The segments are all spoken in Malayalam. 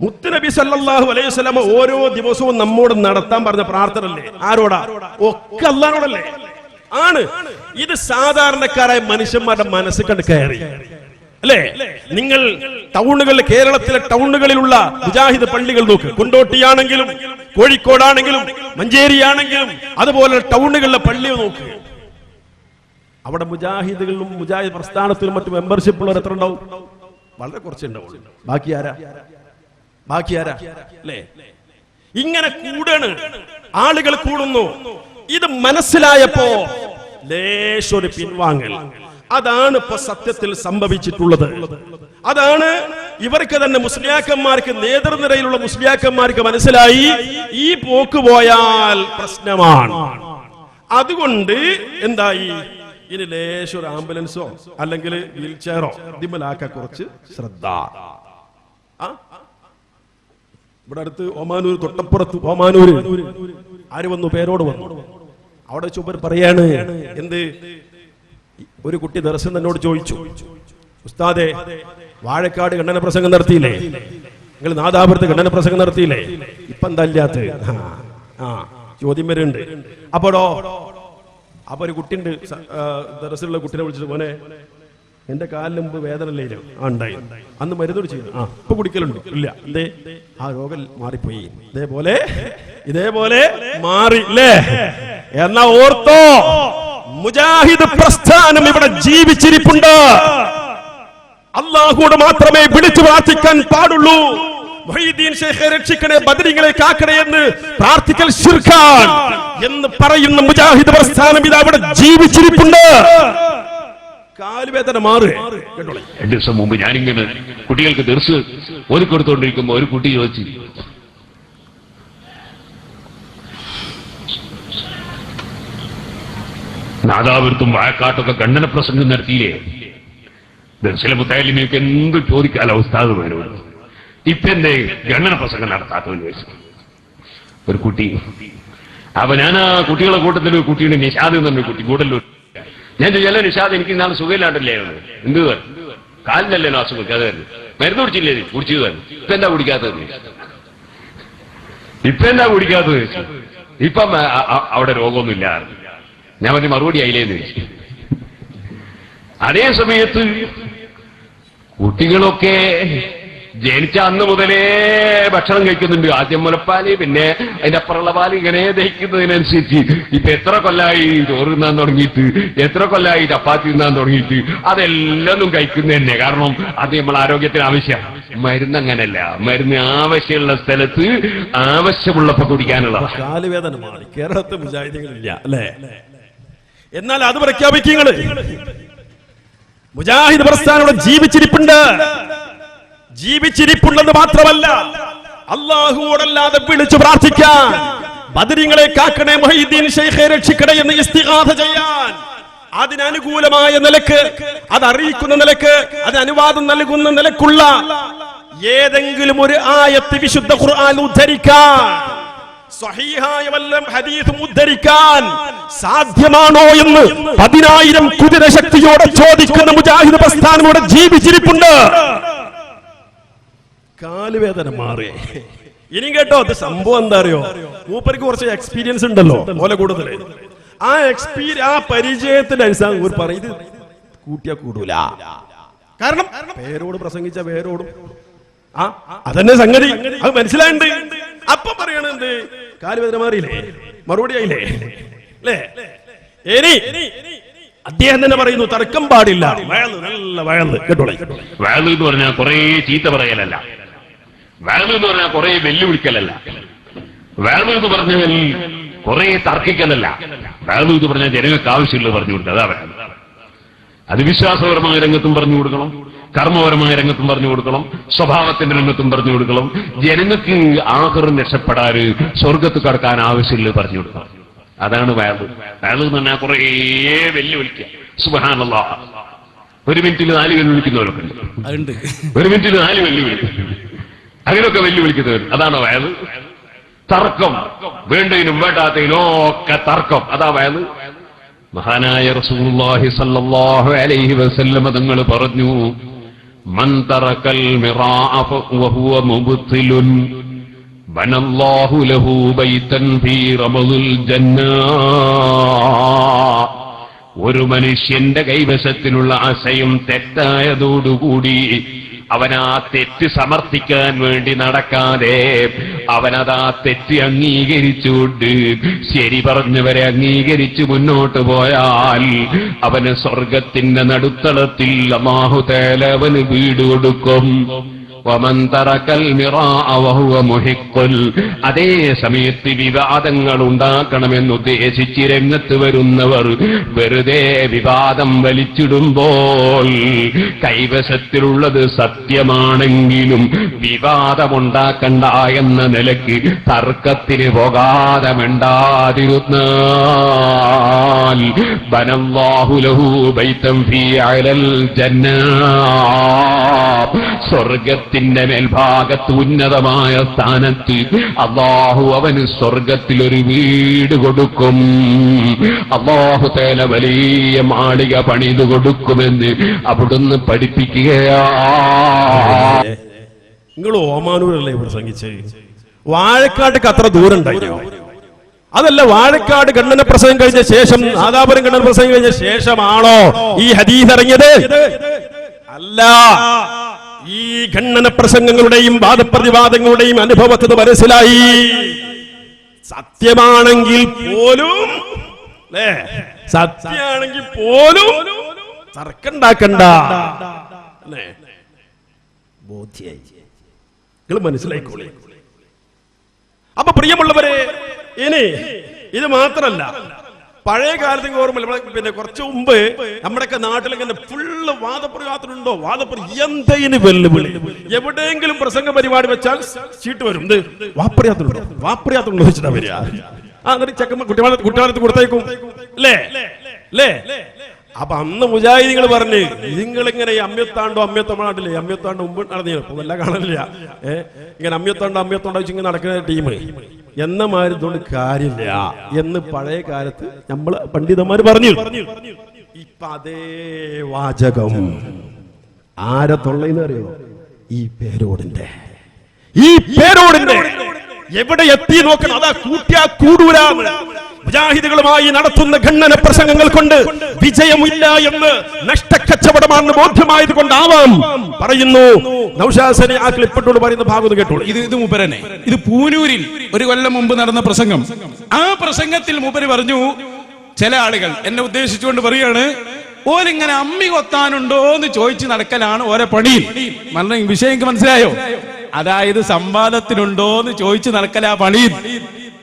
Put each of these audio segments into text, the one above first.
മുത്തുനബി സല്ലാഹു അലൈഹി വസല്ലമ ഓരോ ദിവസവും നമ്മോട് നടത്താൻ പറഞ്ഞ പ്രാർത്ഥനല്ലേ ആരോടാ? ഒക്കെ അല്ലാനോടല്ലേ ആണ്. ഇത് സാധാരണക്കാരായ മനുഷ്യന്മാരുടെ മനസ്സ് കണ്ട് കയറി. അല്ലേ? നിങ്ങൾ ടൗണുകളിൽ കേരളത്തിലെ ടൗണുകളിലുള്ള മുജാഹിദ് പള്ളികൾ നോക്ക്. കൊണ്ടോട്ടിയാണെങ്കിലും കോഴിക്കോടാണെങ്കിലും മഞ്ചേരിയാണെങ്കിലും അതുപോലെ ടൗണുകളിലെ പള്ളി നോക്ക്. അവിടെ മുജാഹിദുകളിലും മുജാഹിദ് പ്രസ്ഥാനത്തിലും മറ്റു മെമ്പർഷിപ്പ് ഉള്ളവർ എത്ര ഉണ്ടാവും? വളരെ കുറച്ചുണ്ടാവും ബാക്കി ആരാ? ബാക്കി അല്ലേ ഇങ്ങനെ കൂടാണ്. ആളുകൾ കൂടുന്നു. ഇത് മനസ്സിലായപ്പോ ലേശൊരു പിൻവാങ്ങൽ. അതാണ് ഇപ്പൊ സത്യത്തിൽ സംഭവിച്ചിട്ടുള്ളത്. അതാണ് ഇവർക്ക് തന്നെ മുസ്ലിയാക്കന്മാർക്ക് നേതൃനിരയിലുള്ള മുസ്ലിയാക്കന്മാർക്ക് മനസ്സിലായി. ഈ പോക്ക് പോയാൽ പ്രശ്നമാണ്. അതുകൊണ്ട് എന്തായി? ഇനി ലേശം ഒരു ആംബുലൻസോ അല്ലെങ്കിൽ വീൽ ചെയറോ ഇതിമലാക്ക കുറച്ച് ശ്രദ്ധ. ആ? ഇവിടെ അടുത്ത് ഓമാനൂർ തൊട്ടപ്പുറത്ത് ഓമാനൂര്. ആര് വന്നു? പേരോട് വന്നു. അവിടെ ചുമർ പറയാണ് എന്ത്? ഒരു കുട്ടി ദർശനം എന്നോട് ചോദിച്ചു. ഉസ്താദെ വാഴക്കാട് ഖണ്ഡന പ്രസംഗം നടത്തിയില്ലേ? നിങ്ങൾ നാദാപുരത്ത് ഖണ്ഡന പ്രസംഗം നടത്തിയില്ലേ? ഇപ്പൊ എന്താ ഇല്ലാത്ത ആ ചോദ്യം വരുന്നുണ്ട്. അപ്പോഴോ അപ്പൊ ഒരു കുട്ടിണ്ട് ദർശനുള്ള കുട്ടിനെ വിളിച്ചിട്ട് മോനെ എന്റെ കാലിന് മുമ്പ് വേദന ഇല്ലല്ലോ ആ ഉണ്ടായി. അന്ന് മരുന്നോട് ചെയ്തു. ആ ഇപ്പൊ കുടിക്കലുണ്ട്. ഇല്ല. എന്തേ ആ രോഗം മാറിപ്പോയി. ഇതേപോലെ ഇതേപോലെ മാറി അല്ലേ എന്നാ ഓർത്തോ മുജാഹിദ് പ്രസ്ഥാനം ഇവിടെ ജീവിച്ചിരിപ്പുണ്ട്. അള്ളാഹുട് മാത്രമേ വിളിച്ചു പ്രാർത്ഥിക്കാൻ പാടുള്ളൂ. രക്ഷിക്കണേ കാക്കണേ എന്ന് പ്രാർത്ഥിക്കൽ എന്ന് പറയുന്ന മുജാഹിദ് പ്രസ്ഥാനം ഇത് അവിടെ ജീവിച്ചിരിപ്പുണ്ട്. കാലുവേദന മാറുക രണ്ടു ദിവസം മുമ്പ് ഞാനിങ്ങനെ കുട്ടികൾക്ക് ദർസ് ഒരുക്കൊടുത്തോണ്ടിരിക്കുമ്പോ ഒരു കുട്ടി ചോദിച്ചു നാദാപുരത്തും വായക്കാട്ടൊക്കെ ഖണ്ഡന പ്രസംഗം നടത്തിയില്ലേ? ദർശന മുത്തായാലിമയൊക്കെ എന്ത് ചോദിക്കാല ഉസ്താദ് വരുന്നത് ഇപ്പൊ എന്തേ ഖണ്ഡന പ്രസംഗം നടത്താത്തവന് ചോദിച്ചു. ഒരു കുട്ടി അപ്പൊ ഞാൻ ആ കുട്ടികളെ കൂട്ടത്തിൽ ഒരു കുട്ടിയുടെ നിഷാദ് എന്നൊരു കുട്ടി കൂടല്ലൂർ ഞാൻ ചോദിച്ചാലോ നിഷാദ് എനിക്ക് നാളെ സുഖമില്ലാണ്ടല്ലേ എന്ത് കാലിനല്ലേ അസുഖം അത് തന്നെ. മരുന്ന് കുടിച്ചില്ലേ കുടിച്ചത് കുടിച്ചു തന്നെ. ഇപ്പൊ എന്താ കുടിക്കാത്തത് ഇപ്പൊ എന്താ കുടിക്കാത്തത്. ഇപ്പം അവിടെ രോഗമൊന്നുമില്ല. ഞാൻ പറഞ്ഞ മറുപടി ആയില്ലേന്ന് ചോദിച്ചു. അതേ സമയത്ത് കുട്ടികളൊക്കെ ജനിച്ച അന്ന് മുതലേ ഭക്ഷണം കഴിക്കുന്നുണ്ട്. ആദ്യം മുലപ്പാൽ പിന്നെ അതിന്റെ അപ്പുറമുള്ള പാൽ ഇങ്ങനെ ദഹിക്കുന്നതിനനുസരിച്ച് ഇപ്പൊ എത്ര കൊല്ലായി ചോറ് തിന്നാൻ തുടങ്ങിയിട്ട് എത്ര കൊല്ലായി ചപ്പാത്തി തിന്നാൻ തുടങ്ങിയിട്ട് അതെല്ലാം കഴിക്കുന്ന തന്നെ. കാരണം അത് നമ്മൾ ആരോഗ്യത്തിന് ആവശ്യമാണ്. മരുന്ന് അങ്ങനല്ല. മരുന്ന് ആവശ്യമുള്ള സ്ഥലത്ത് ആവശ്യമുള്ളപ്പോ അല്ലേ? എന്നാൽ അത് പ്രഖ്യാപിക്കുന്നത് മുജാഹിദ് പ്രസ്ഥാനം ജീവിച്ചിരിപ്പുണ്ട്. ജീവിച്ചിരിപ്പുണ്ടെന്ന് മാത്രമല്ല അള്ളാഹുവോടല്ലാതെ വിളിച്ചു പ്രാർത്ഥിക്കാൻ ബദരിങ്ങളെ കാക്കണേ മൊഹീദ്ദീൻ ഷെയ്ഖെ രക്ഷിക്കണേ എന്ന് ഇസ്തിഗാഥ ചെയ്യാൻ. അതിനനുകൂലമായ നിലയ്ക്ക് അത് അറിയിക്കുന്ന നിലയ്ക്ക് അത് അനുവാദം നൽകുന്ന നിലക്കുള്ള ഏതെങ്കിലും ഒരു ആയത്ത് വിശുദ്ധ ഖുർആൻ ഉദ്ധരിക്കാൻ സ്വഹീഹായ വല്ലം ഹദീസും ഉദ്ധരിക്കാൻ സാധ്യമാണോ എന്ന് പതിനായിരം കുതിര ശക്തിയോടെ ചോദിക്കുന്ന മുജാഹിദ് പ്രസ്ഥാനം ഇവിടെ ജീവിച്ചിരിപ്പുണ്ട്. കാലുവേദന മാറി. ഇനി കേട്ടോ അത് സംഭവം എന്താ അറിയോ? മൂപ്പർക്ക് കുറച്ച് എക്സ്പീരിയൻസ് ഉണ്ടല്ലോ ഓല കൂടുതൽ ആ എക്സ്പീരിയൻ ആ പരിചയത്തിന്റെ അനുസരിച്ച് പറയും ഇത് കൂട്ടിയാ കൂടൂല. കാരണം പേരോട് പ്രസംഗിച്ച പേരോടും ആ അതന്നെ സംഗതി. അത് മനസ്സിലായിണ്ട്. അപ്പൊ പറയണെന്ത് കാലുവേദന മാറിയില്ലേ? മറുപടി ആയില്ലേ അല്ലേ? ഇനി അദ്ദേഹം തന്നെ പറയുന്നു തർക്കം പാടില്ല. വയൽ നല്ല വയൽ കേട്ടോളെ. വാഴ് എന്ന് പറഞ്ഞാൽ കുറെ ചീത്ത പറയലല്ല. വാഴ് എന്ന് പറഞ്ഞാൽ കുറെ വെല്ലുവിളിക്കലല്ല. വേണം എന്ന് പറഞ്ഞാൽ കുറെ തർക്കിക്കലല്ല. വേണം എന്ന് പറഞ്ഞാൽ ജനങ്ങൾക്ക് പറഞ്ഞു കൊടുക്കുക. അതാ വേണം അത് വിശ്വാസപരമായ രംഗത്തും പറഞ്ഞു കൊടുക്കണം. കർമ്മപരമായ രംഗത്തും പറഞ്ഞു കൊടുക്കണം. സ്വഭാവത്തിന്റെ രംഗത്തും പറഞ്ഞു കൊടുക്കണം. ജനങ്ങൾക്ക് ആഹൃം രക്ഷപ്പെടാൻ സ്വർഗത്ത് കടക്കാൻ ആവശ്യമുള്ളത് പറഞ്ഞു കൊടുക്കണം. അതാണ് വയത് വയത് എന്ന് പറഞ്ഞാൽ കുറേ വെല്ലുവിളിക്കുക. സുബഹാനല്ല ഒരു മിനിറ്റിൽ നാല് വെല്ലുവിളിക്കുന്നവരൊക്കെ ഉണ്ട്. ഒരു മിനിറ്റിൽ നാല് വെല്ലുവിളി. അങ്ങനെയൊക്കെ വെല്ലുവിളിക്കുന്നവർ അതാണോ വയത് തർക്കം. വേണ്ടതിനും വേണ്ടാത്തതിനോ ഒക്കെ തർക്കം. അതാ വയത് മഹാനായ റസൂലുള്ളാഹി സല്ലല്ലാഹു അലൈഹി വസല്ലമ തങ്ങൾ പറഞ്ഞു വഹുവ ബനല്ലാഹു ലഹു ബൈതൻ ഫീ ഒരു മനുഷ്യന്റെ കൈവശത്തിലുള്ള ആശയം തെറ്റായതോടുകൂടി അവൻ ആ തെറ്റ് സമർത്ഥിക്കാൻ വേണ്ടി നടക്കാതെ അവനതാ തെറ്റ് അംഗീകരിച്ചുകൊണ്ട് ശരി പറഞ്ഞവരെ അംഗീകരിച്ച് മുന്നോട്ട് പോയാൽ അവന് സ്വർഗത്തിന്റെ നടുത്തളത്തിൽ അമാഹു തേല വീട് കൊടുക്കും. അതേ സമയത്ത് വിവാദങ്ങൾ ഉണ്ടാക്കണമെന്ന് ഉദ്ദേശിച്ച് രംഗത്ത് വരുന്നവർ വെറുതെ വിവാദം വലിച്ചിടുമ്പോൾ കൈവശത്തിലുള്ളത് സത്യമാണെങ്കിലും വിവാദമുണ്ടാക്കണ്ട എന്ന നിലയ്ക്ക് തർക്കത്തിന് പോകാതെ മിണ്ടാതിരുന്നാൽ അലൽ ജന്നാ. സ്വർഗത്തിന്റെ മേൽഭാഗത്ത് ഉന്നതമായ സ്ഥാനത്ത് അള്ളാഹു അവന് സ്വർഗത്തിൽ ഒരു വീട് കൊടുക്കും. അള്ളാഹു തേല വലിയ മാളിക പണിത് കൊടുക്കുമെന്ന് അവിടുന്ന് പഠിപ്പിക്കുകയാ. നിങ്ങൾ ഓമാനൂരല്ലേ പ്രസംഗിച്ച് വാഴക്കാട്ടേക്ക് അത്ര ദൂരം ഉണ്ടായോ അതല്ല വാഴക്കാട് കണ്ണന പ്രസംഗം കഴിഞ്ഞ ശേഷം നാദാപുരം കണ്ണന പ്രസംഗം കഴിഞ്ഞ ശേഷമാണോ ഈ ഹദീസ് ഇറങ്ങിയത്? അല്ല. ഈ ഖണ്ഡന പ്രസംഗങ്ങളുടെയും വാദപ്രതിവാദങ്ങളുടെയും അനുഭവത്തിന് മനസ്സിലായി. സത്യമാണെങ്കിൽ പോലും അല്ലേ? സത്യമാണെങ്കിൽ പോലും തർക്കണ്ടാക്കണ്ട. അല്ലേ? നിങ്ങൾ അപ്പൊ പ്രിയമുള്ളവരെ ഇനി ഇത് മാത്രല്ല പഴയ കാലത്ത് ഓർമ്മ പിന്നെ കുറച്ച് മുമ്പ് നമ്മുടെയൊക്കെ നാട്ടിലിങ്ങനെ ഫുള്ള് വാദപ്രയാത്രമുണ്ടോ വാദപ്ര എന്തേന് വെല്ലുവിളി. എവിടെയെങ്കിലും പ്രസംഗ പരിപാടി വെച്ചാൽ ചീട്ട് വരും. ഇത് വാപ്രയാത്രമുണ്ടോ വാപ്രയാത്രമുണ്ടോ വെച്ചിട്ടാ വരിക. ആ എന്നിട്ട് ചെക്കമ്മ കുട്ടികളെ കുട്ടികളത്ത് കൊടുത്തേക്കും. അല്ലേ? അപ്പൊ അന്ന് മുജാഹിദികൾ പറഞ്ഞു നിങ്ങൾ ഇങ്ങനെ ഈ അമ്യത്താണ്ടോ അമ്യത്തമാണ്ടില്ലേ അമ്യത്താണ്ട് മുമ്പ് നടന്നു ഇപ്പൊ വല്ല കാണലില്ല. ഏ? ഇങ്ങനെ അമ്യത്താണ്ടോ അമ്യത്തോണ്ടോ വെച്ച് ഇങ്ങനെ നടക്കുന്ന ടീം. എന്ന മാതിരി ഇതുകൊണ്ട് കാര്യമില്ല. എന്ന് പഴയ കാലത്ത് നമ്മൾ പണ്ഡിതന്മാർ പറഞ്ഞു. ഇപ്പൊ അതേ വാചകം. ആരെ തൊള്ളയിന്ന് അറിയോ? ഈ പേരോടിന്റെ. ഈ പേരോടിന്റെ. എവിടെ എത്തി നോക്കണം? അതാ കൂട്ടിയാ കൂടൂരാന്ന് മുജാഹിദുകളുമായി നടത്തുന്ന ഖണ്ഡന പ്രസംഗങ്ങൾ കൊണ്ട് വിജയമില്ല എന്ന് നഷ്ടക്കച്ചവടമാണെന്ന് ബോധ്യമായത് കൊണ്ടാവാം പറയുന്നു നൗഷാസനെ ആ ക്ലിപ്പിട്ടോട് പറയുന്ന ഭാഗം കേട്ടോളൂ. ഇത് ഇത് മുബരനെ ഇത് പൂനൂരിൽ ഒരു കൊല്ലം മുമ്പ് നടന്ന പ്രസംഗം. ആ പ്രസംഗത്തിൽ മൂപ്പര് പറഞ്ഞു ചില ആളുകൾ എന്നെ ഉദ്ദേശിച്ചുകൊണ്ട് പറയാണ് ഓരിങ്ങനെ അമ്മി കൊത്താനുണ്ടോ എന്ന് ചോദിച്ചു നടക്കലാണ് ഓരോ പണി. വിഷയം മനസ്സിലായോ? അതായത് സംവാദത്തിനുണ്ടോ എന്ന് ചോദിച്ചു നടക്കലാ പണിയിൽ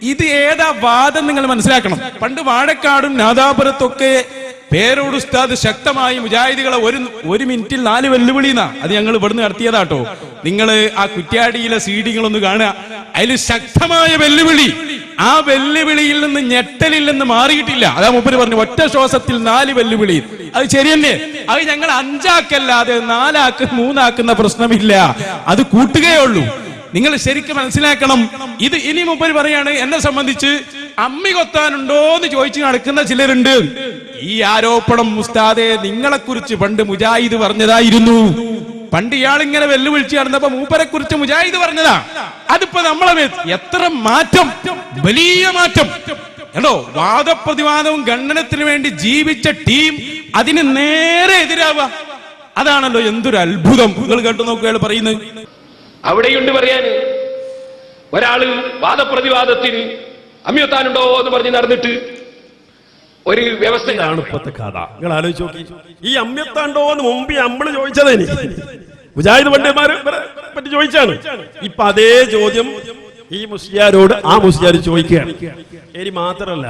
ഇത് ഏതാ വാദം നിങ്ങൾ മനസ്സിലാക്കണം? പണ്ട് വാഴക്കാടും നാദാപുരത്തൊക്കെ പേരോട് ഉസ്താദ് ശക്തമായി മുജാഹിദികളെ ഒരു ഒരു മിനിറ്റിൽ നാല് വെല്ലുവിളി എന്നാ അത് ഞങ്ങൾ ഇവിടുന്ന് നടത്തിയതാട്ടോ. നിങ്ങൾ ആ കുറ്റ്യാടിയിലെ സീഡിങ്ങളൊന്ന് കാണുക. അതിൽ ശക്തമായ വെല്ലുവിളി. ആ വെല്ലുവിളിയിൽ നിന്ന് ഞെട്ടലിൽ നിന്ന് മാറിയിട്ടില്ല. അതാ മുപ്പര് പറഞ്ഞു ഒറ്റ ശ്വാസത്തിൽ നാല് വെല്ലുവിളി. അത് ശരിയല്ലേ? അത് ഞങ്ങൾ അഞ്ചാക്കല്ലാതെ നാലാക്ക് മൂന്നാക്കുന്ന പ്രശ്നമില്ല. അത് കൂട്ടുകയുള്ളൂ നിങ്ങൾ ശരിക്കും മനസ്സിലാക്കണം. ഇത് ഇനി മുമ്പ് പറയാണ് എന്നെ സംബന്ധിച്ച് അമ്മി കൊത്താനുണ്ടോ എന്ന് ചോദിച്ചു നടക്കുന്ന ചിലരുണ്ട്. ഈ ആരോപണം മുസ്താദെ നിങ്ങളെ കുറിച്ച് പണ്ട് മുജാഹിദ് പറഞ്ഞതായിരുന്നു. പണ്ട് ഇയാൾ ഇങ്ങനെ വെല്ലുവിളിച്ച് നടന്നപ്പോ മൂപ്പരെ കുറിച്ച് മുജാഹിദ് പറഞ്ഞതാ. അതിപ്പോ നമ്മളെ എത്ര മാറ്റം വലിയ മാറ്റം. കേട്ടോ വാദപ്രതിവാദവും ഖണ്ഡനത്തിന് വേണ്ടി ജീവിച്ച ടീം അതിന് നേരെ എതിരാവുക. അതാണല്ലോ എന്തൊരു അത്ഭുതം. നിങ്ങൾ കേട്ടു നോക്കുകയാണ് പറയുന്നത്. അവിടെയുണ്ട് പറയാൻ ഒരാൾ വാദപ്രതിവാദത്തിന് അമ്യത്താനുണ്ടോ എന്ന് പറഞ്ഞ് നടന്നിട്ട് ഒരു വ്യവസ്ഥയാണ് ഇപ്പത്തെ കഥ. നിങ്ങൾ ആലോചിച്ച് നോക്കി. ഈ അമ്യത്താണ്ടോ എന്ന് മുമ്പ് നമ്മൾ ചോദിച്ചതേനി മുജാഹിദ് പണ്ഡിതന്മാര് പറ്റി ചോദിച്ചാണ്. ഇപ്പൊ അതേ ചോദ്യം ഈ മുസ്ലിയാരോട് ആ മുസ്ലിയാർ ചോദിക്കുകയാണ്. ഇനി മാത്രല്ല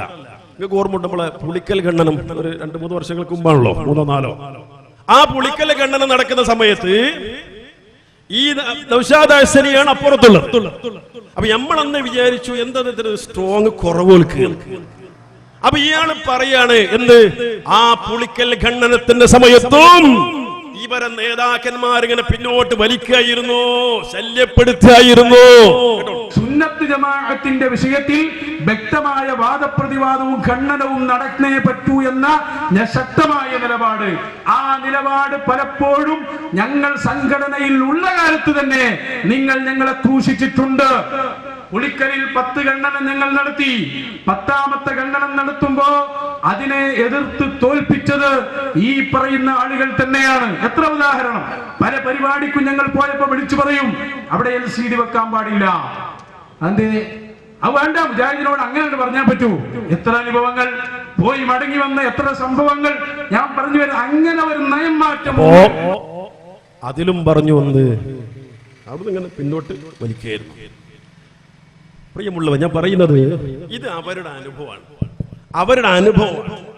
നിങ്ങൾക്ക് ഓർമ്മ നമ്മളെ പുളിക്കൽ ഖണ്ഡനം ഒരു രണ്ട് മൂന്ന് വർഷങ്ങൾക്ക് മുമ്പാണല്ലോ മൂന്നോ നാലോ? ആ പുളിക്കൽ ഖണ്ഡനം നടക്കുന്ന സമയത്ത് ഈ നൗഷാദാസനിയാണ് അപ്പുറത്തുള്ളത്. അപ്പൊ നമ്മളന്ന് വിചാരിച്ചു എന്താ സ്ട്രോങ് കുറവ് അപ്പൊ ഇയാൾ പറയാണ് എന്ത്? ആ പുളിക്കൽ ഖണ്ഡനത്തിന്റെ സമയത്തും ഇവരെ നേതാക്കന്മാർ ഇങ്ങനെ പിന്നോട്ട് വലിക്കായിരുന്നു ശല്യപ്പെടുത്തായിരുന്നു സുന്നത്ത് ജമാഅത്തിന്റെ വിഷയത്തിൽ വ്യക്തമായ വാദപ്രതിവാദവും ഖണ്ഡനവും നടക്കേ പറ്റൂ എന്ന ശക്തമായ നിലപാട്. ആ നിലപാട് പലപ്പോഴും ഞങ്ങൾ സംഘടനയിൽ ഉള്ള കാലത്ത് തന്നെ നിങ്ങൾ ഞങ്ങളെ ക്രൂശിച്ചിട്ടുണ്ട്. പുളിക്കലിൽ പത്ത് ഖണ്ഡനം ഞങ്ങൾ നടത്തി. പത്താമത്തെ ഖണ്ഡനം നടത്തുമ്പോ അതിനെ എതിർത്ത് തോൽപ്പിച്ചത് ഈ പറയുന്ന ആളുകൾ തന്നെയാണ്. എത്ര ഉദാഹരണം പല പരിപാടിക്കും ഞങ്ങൾ പോയപ്പോ വിളിച്ചു പറയും അവിടെ എൽ സി ഡി വെക്കാൻ പാടില്ല. അതെ അത് വേണ്ട മുജാഹിദിനോട് അങ്ങനെ പറഞ്ഞാൽ പറ്റൂ. എത്ര അനുഭവങ്ങൾ? പോയി മടങ്ങി വന്ന എത്ര സംഭവങ്ങൾ? ഞാൻ പറഞ്ഞു വരുന്നത് അങ്ങനെ ഒരു നയം മാറ്റം അതിലും പറഞ്ഞു വന്ന് അവിടെ ഇങ്ങനെ പിന്നോട്ട് വലിക്കുകയായിരുന്നു. പ്രിയമുള്ളവർ ഞാൻ പറയുന്നത് ഇത് അവരുടെ അനുഭവമാണ്. അവരുടെ അനുഭവമാണ്.